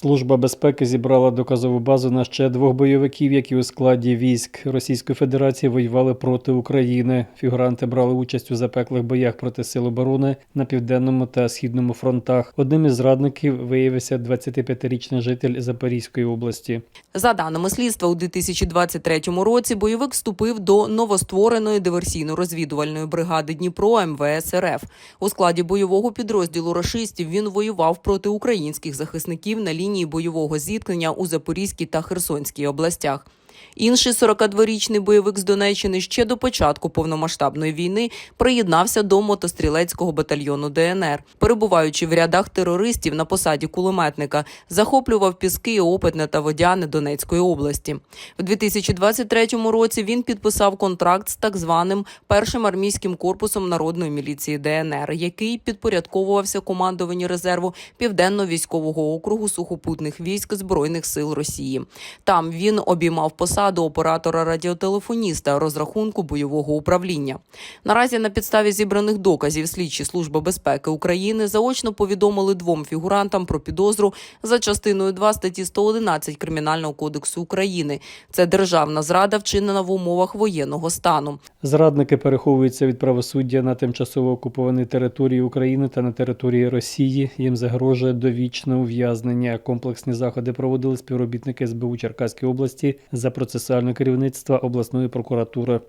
Служба безпеки зібрала доказову базу на ще двох бойовиків, які у складі військ Російської Федерації воювали проти України. Фігуранти брали участь у запеклих боях проти сил оборони на південному та східному фронтах. Одним із зрадників виявився 25-річний житель Запорізької області. За даними слідства, у 2023 році бойовик вступив до новоствореної диверсійно-розвідувальної бригади Дніпро МВС РФ. У складі бойового підрозділу рашистів він воював проти українських захисників на лінії бойового зіткнення у Запорізькій та Херсонській областях. Інший 42-річний бойовик з Донеччини ще до початку повномасштабної війни приєднався до мотострілецького батальйону ДНР. Перебуваючи в рядах терористів на посаді кулеметника, захоплював піски і опитне та водяне Донецької області. В 2023 році він підписав контракт з так званим першим армійським корпусом народної міліції ДНР, який підпорядковувався командуванню резерву південно-військового округу сухопутних військ збройних сил Росії. Там він обіймав посаду оператора радіотелефоніста розрахунку бойового управління. Наразі на підставі зібраних доказів слідчі служби безпеки України заочно повідомили двом фігурантам про підозру за частиною 2 статті 111 Кримінального кодексу України. Це державна зрада, вчинена в умовах воєнного стану. Зрадники переховуються від правосуддя на тимчасово окупованій території України та на території Росії. Їм загрожує довічне ув'язнення. Комплексні заходи проводили співробітники СБУ Черкаської області за процесуальне керівництво обласної прокуратури.